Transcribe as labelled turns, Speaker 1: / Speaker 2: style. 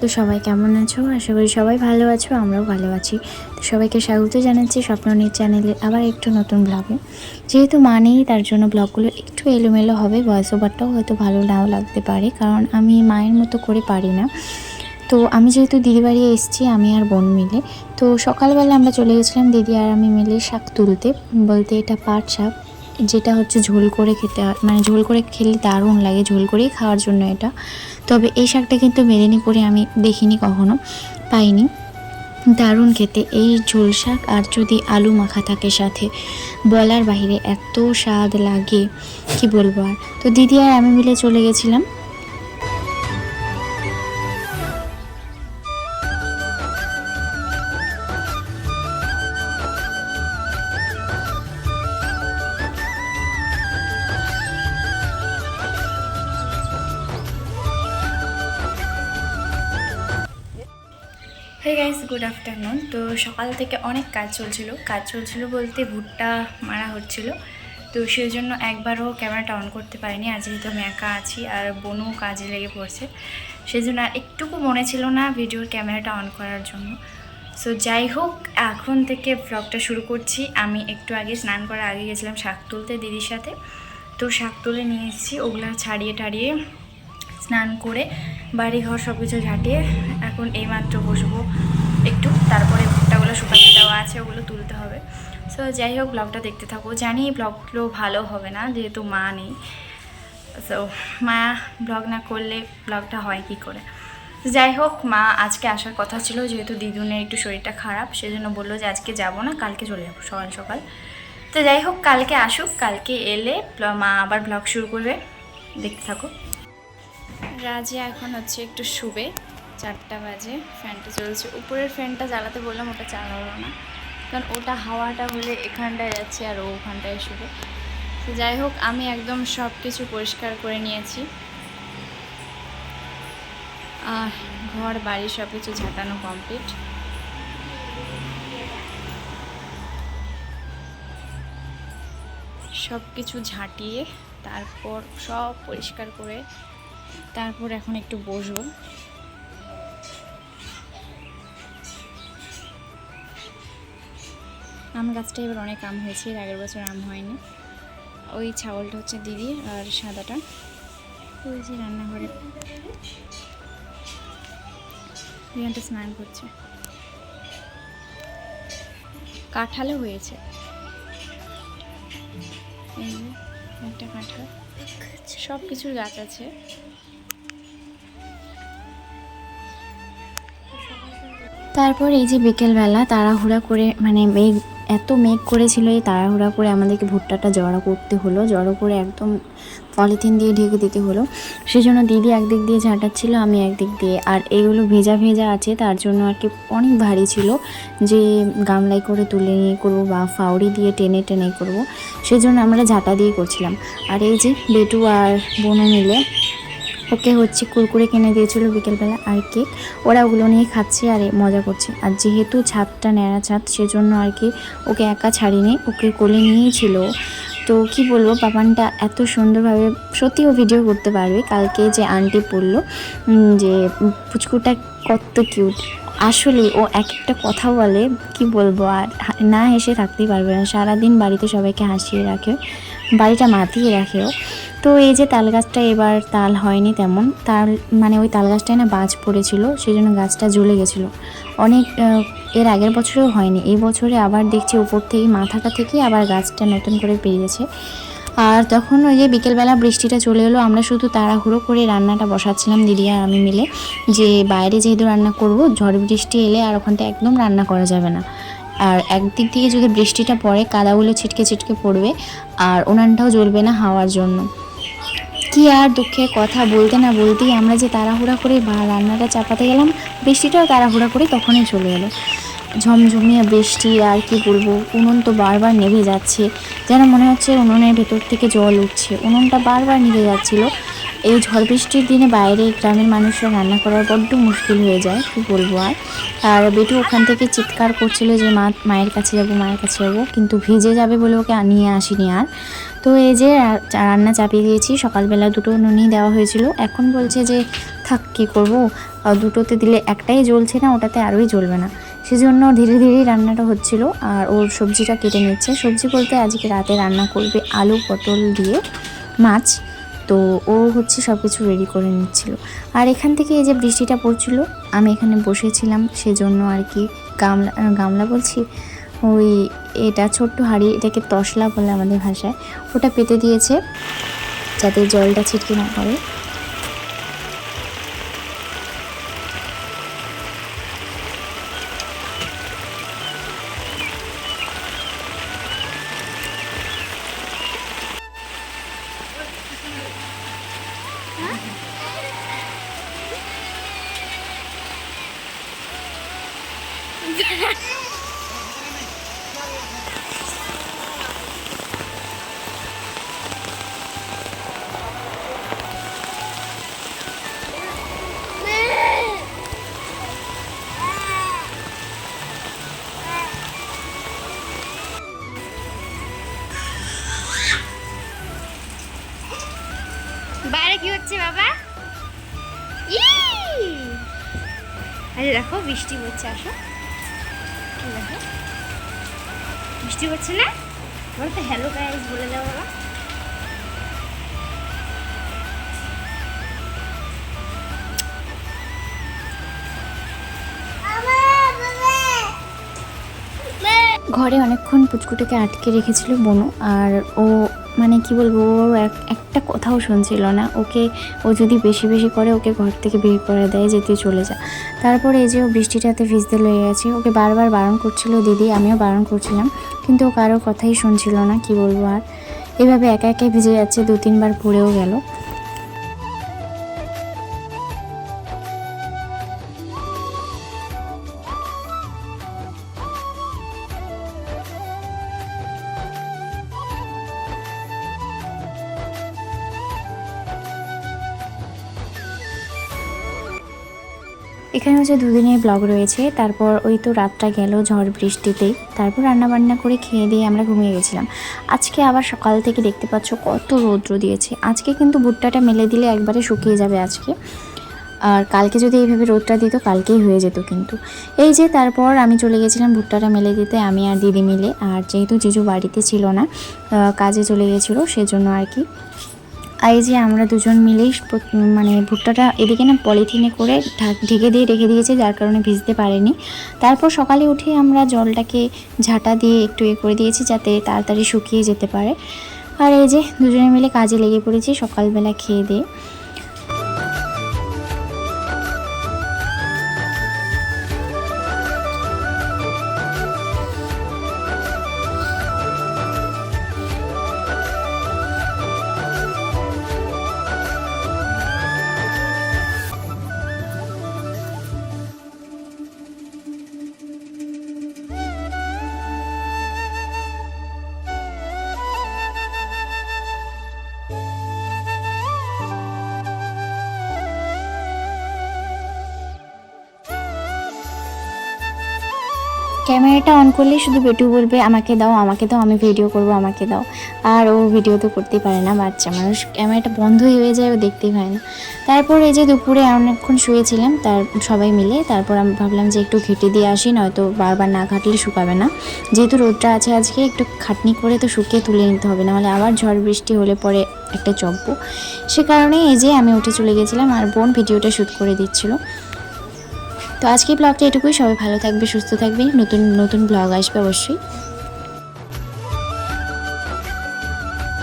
Speaker 1: তো সবাই কেমন আছো? আশা করি সবাই ভালো আছো, আমরাও ভালো আছি। তো সবাইকে স্বাগত জানাচ্ছি স্বপ্ননীর চ্যানেলে আবার একটু নতুন ব্লগে যেহেতু মা নেই তার জন্য ব্লগগুলো একটু এলোমেলো হবে ভয়েস ওভারটাও হয়তো ভালো নাও লাগতে পারে, কারণ আমি মায়ের মতো করে পারি না। তো আমি যেহেতু দিদি বাড়ি এসেছি, আমি আর বোন মিলে। তো সকালবেলা আমরা চলে গেছিলাম দিদি আর আমি মিলে শাক তুলতে। বলতে এটা পাট শাক। যেটা হচ্ছে ঝোল করে খেতে হয়। মানে ঝোল করে খেলে দারুণ লাগে, ঝোল করেই খাওয়ার জন্য এটা। তবে এই শাকটা কিন্তু মেদিনীপুরে আমি দেখিনি কখনো, পাইনি। দারুণ খেতে। এই ঝোল শাক আর যদি আলু মাখা থাকে সাথে, বলার বাহিরে এত স্বাদ লাগে, কি বলব আর? তো দিদি আর আমি মিলে চলে গেছিলাম। গাইস গুড আফটারনুন তো সকাল থেকে অনেক কাজ চলছিল। কাজ চলছিল বলতে ভুট্টা মারা হচ্ছিল। তো সেই জন্য একবারও ক্যামেরাটা অন করতে পারিনি। আর যেহেতু আমি একা আছি আর বোনও কাজে লেগে পড়ছে সেই জন্য আর একটুকু মনে ছিল না ভিডিওর ক্যামেরাটা অন করার জন্য। সো যাই হোক, এখন থেকে ব্লগটা শুরু করছি। আমি একটু আগে স্নান করার আগে গেছিলাম শাক তুলতে দিদির সাথে। তো শাক তুলে নিয়ে এসেছি। ওগুলো ছাড়িয়ে টাড়িয়ে স্নান করে বাড়ি ঘর সব কিছু ঝাঁটিয়ে এখন এইমাত্র বসবো একটু। তারপরে ভুট্টাগুলো শুকাতে দেওয়া আছে, ওগুলো তুলতে হবে। সো যাই হোক ব্লগটা দেখতে থাকো। জানি ব্লগগুলো ভালো হবে না, যেহেতু মা নেই। সো মা ব্লগ না করলে ব্লগটা হয় কি করে? যাই হোক, মা আজকে আসার কথা ছিল, যেহেতু দিদুনের একটু শরীরটা খারাপ, সেজন্য বলল যে আজকে যাব না, কালকে চলে যাব, সকাল সকাল। তো যাই হোক, কালকে আসুক, কালকে এলে মা আবার ব্লগ শুরু করবে। দেখতে থাকো। রাজে এখন হচ্ছে একটু শুবে। চারটা বাজে, ফ্যানটা চলছে উপরের ফ্যানটা জ্বালাতে বললাম, ওটা চালাবো না। কারণ ওটা হাওয়াটা হলে এখানটায় যাচ্ছে আর ওখানটায় শুবে। তো যাই হোক, আমি একদম সব কিছু পরিষ্কার করে নিয়েছি। আর ঘর, বাড়ি সব কিছু ঝাঁটানো কমপ্লিট। সব কিছু ঝাঁটিয়ে তারপর সব পরিষ্কার করে তারপর এখন একটু বসবো। আম গাছটা এবার অনেক আম হয়েছে, এর আগের বছর আম হয়নি। ওই ছাগলটা হচ্ছে দিদি আর সাদাটা। ওই যে রান্নাঘরে। রিয়ানটা স্নান করছে। কাঁঠালও হয়েছে। একটা কাঁঠাল। সব কিছুর গাছ আছে। তারপর এই যে বিকেলবেলা তাড়াহুড়া করে মানে মেঘ, এত মেঘ করেছিল এই তাড়াহুড়া করে আমাদেরকে ভুট্টাটা জড়ো করতে হলো, জড়ো করে একদম পলিথিন দিয়ে ঢেকে দিতে হলো। সেই জন্য দিদি একদিক দিয়ে ঝাঁটাচ্ছিল, আমি একদিক দিয়ে। আর এগুলো ভেজা ভেজা আছে, তার জন্য আর কি অনেক ভারী ছিল যে গামলায় করে তুলে নিয়ে করব বা ফাউরি দিয়ে টেনে টেনে করব। সেই জন্য আমরা ঝাঁটা দিয়ে করছিলাম। আর এই যে বেটু আর বোনও মিলে ওকে হচ্ছে কুরকুরে কিনে দিয়েছিল বিকেলবেলা আর কেক। ওরা ওগুলো নিয়ে খাচ্ছে আর মজা করছে। আর যেহেতু ছাদটা ন্যাড়া ছাদ, সেজন্য আর কি ওকে একা ছাড়িনি, ওকে কোলে নিয়েই ছিল। ও। তো কি বলব পাপানটা এত সুন্দরভাবে সত্যিও ভিডিও করতে পারবে। কালকে যে আন্টি পড়ল যে পুচকুটা কত কিউট আসলে ও এক একটা কথা বলে, কি বলব আর না হেসে থাকতেই পারবে না। সারাদিন বাড়িতে সবাইকে হাসিয়ে রাখে। বাড়িটা মাতিয়ে রাখেও তো এই যে তাল গাছটা এবার তাল হয়নি তেমন। তাল মানে ওই তাল গাছটায় না বাজ পড়েছিল সেই জন্য গাছটা জ্বলে গেছিল। অনেক এর আগের বছরেও হয়নি, এই বছরে আবার দেখছি উপর থেকে, মাথাটা থেকে আবার গাছটা নতুন করে পেরিয়েছে। আর তখন ওই যে বিকেলবেলা বৃষ্টিটা চলে এলো, আমরা শুধু তাড়াহুড়ো করে রান্নাটা বসাচ্ছিলাম দিদি আর আমি মিলে, যে বাইরে যেহেতু রান্না করব, ঝড় বৃষ্টি এলে আর ওখানটা একদম রান্না করা যাবে না। আর একদিক থেকে যদি বৃষ্টিটা পড়ে, কাদাগুলো ছিটকে ছিটকে পড়বে, আর উনানটাও জ্বলবে না হাওয়ার জন্য। কি আর দুঃখের কথা বলতে না বলতেই আমরা যে তাড়াহুড়া করে বা- রান্নাটা চাপাতে গেলাম, বৃষ্টিটাও তাড়াহুড়া করে তখনই চলে এলো। ঝমঝমিয়ে বৃষ্টি, আর কি বলব, উনুন তো বারবার নেভে যাচ্ছে, যেন মনে হচ্ছে উনুনের ভেতর থেকে জল উঠছে। উনুনটা বারবার নিভে যাচ্ছিল এই ঝড় বৃষ্টির দিনে বাইরে গ্রামের মানুষরা রান্না করার বড্ড মুশকিল হয়ে যায়, কী বলব আর? আর বেটু ওখান থেকে চিৎকার করছিল যে, মা, মায়ের কাছে যাব, মায়ের কাছে যাব। কিন্তু ভিজে যাবে বলে ওকে নিয়ে আসিনি আর। তো এই যে রান্না চাপিয়ে দিয়েছি, সকালবেলা দুটো নুনি দেওয়া হয়েছিল। এখন বলছে যে, থাক, কী করব? দুটোতে দিলে একটাই জ্বলছে না, ওটাতে আরোই জ্বলবে না। সেজন্য ধীরে ধীরেই রান্নাটা হচ্ছিল। আর ওর সবজিটা কেটে নিচ্ছে। সবজি বলতে আজকে রাতে রান্না করবে আলু পটল দিয়ে মাছ। তো ও হচ্ছে সব কিছু রেডি করে নিচ্ছিল। আর এখান থেকে এই যে বৃষ্টিটা পড়ছিল, আমি এখানে বসেছিলাম, সেজন্য আর কি গামলা গামলা বলছি, ওই এটা ছোট্ট হাঁড়ি, এটাকে তসলা বলে আমাদের ভাষায়, ওটা পেতে দিয়েছে যাতে জলটা ছিটকে না পড়ে।
Speaker 2: বাইরে কি হচ্ছে বাবা! আরে দেখো, বৃষ্টি পড়ছে, আসো। দেখো। বৃষ্টি পড়ছে না? বলো তো হ্যালো গাইস বলে দাও বাবা।
Speaker 1: ঘরে অনেকক্ষণ পুচকুটাকে আটকে রেখেছিল বনু, আর ও মানে কি বলব, ও এক- একটা কথাও শুনছিল না। ওকে, ও যদি বেশি বেশি করে ওকে ঘর থেকে বের করে দেয় যে তুই চলে যা। তারপরে এই যে ও বৃষ্টিটাতে ভিজতে লেগে গেছে, ওকে বারবার বারণ করছিল দিদি, আমিও বারণ করছিলাম, কিন্তু ও কারোর কথাই শুনছিল না, কি বলব আর। এভাবে একা একাই ভিজে যাচ্ছে দু তিনবার পড়েও গেল। এখানে হচ্ছে দুদিনের ব্লগ রয়েছে, তারপর ওই তো রাতটা গেল ঝড় বৃষ্টিতেই তারপর রান্না বান্না করে খেয়ে দিয়ে আমরা ঘুমিয়ে গেছিলাম। আজকে আবার সকাল থেকে দেখতে পাচ্ছ কত রৌদ্র দিয়েছে। আজকে কিন্তু ভুট্টাটা মেলে দিলে একবারে শুকিয়ে যাবে আজকে। আর কালকে যদি এইভাবে রোদটা দিত, কালকেই হয়ে যেত কিন্তু। এই যে তারপর আমি চলে গেছিলাম ভুট্টাটা মেলে দিতে, আমি আর দিদি মিলে। আর যেহেতু জিজু বাড়িতে ছিল না কাজে চলে গেছিল, সেজন্য আর কি আর এই যে আমরা দুজন মিলেই মানে ভুট্টাটা এদিকে না পলিথিনে করে ঢাক- ঢেকে দিয়ে রেখে দিয়েছে, যার কারণে ভিজতে পারেনি। তারপর সকালে উঠে আমরা জলটাকে ঝাঁটা দিয়ে একটু এ করে দিয়েছি যাতে তাড়াতাড়ি শুকিয়ে যেতে পারে। আর এই যে দুজনে মিলে কাজে লেগে পড়েছি সকালবেলা খেয়ে দিয়ে। ক্যামেরাটা অন করলে শুধু বেটু বলবে, আমাকে দাও আমাকে দাও, আমি ভিডিও করব, আমাকে দাও। আর ও ভিডিও তো করতেই পারে না, বাচ্চা মানুষ। ক্যামেরাটা বন্ধই হয়ে যায়, ও দেখতেই পায় না। তারপর এই যে দুপুরে অনেকক্ষণ শুয়েছিলাম, তার সবাই মিলে তারপর আমি ভাবলাম যে একটু ঘেটে দিয়ে আসি, নয়তো বারবার না ঘাটলে শুকাবে না। যেহেতু রোদটা আছে আজকে, একটু খাটনি করে তো শুকিয়ে তুলে নিতে হবে না নাহলে আবার ঝড় বৃষ্টি হলে পরে একটা চব্য সে কারণে এই যে আমি উঠে চলে গেছিলাম, আর বোন ভিডিওটা শ্যুট করে দিচ্ছিল। তো আজকে ব্লগটা এটুকুই। সবাই ভালো থাকবে সুস্থ থাকবে। নতুন নতুন ব্লগ আসবে অবশ্যই।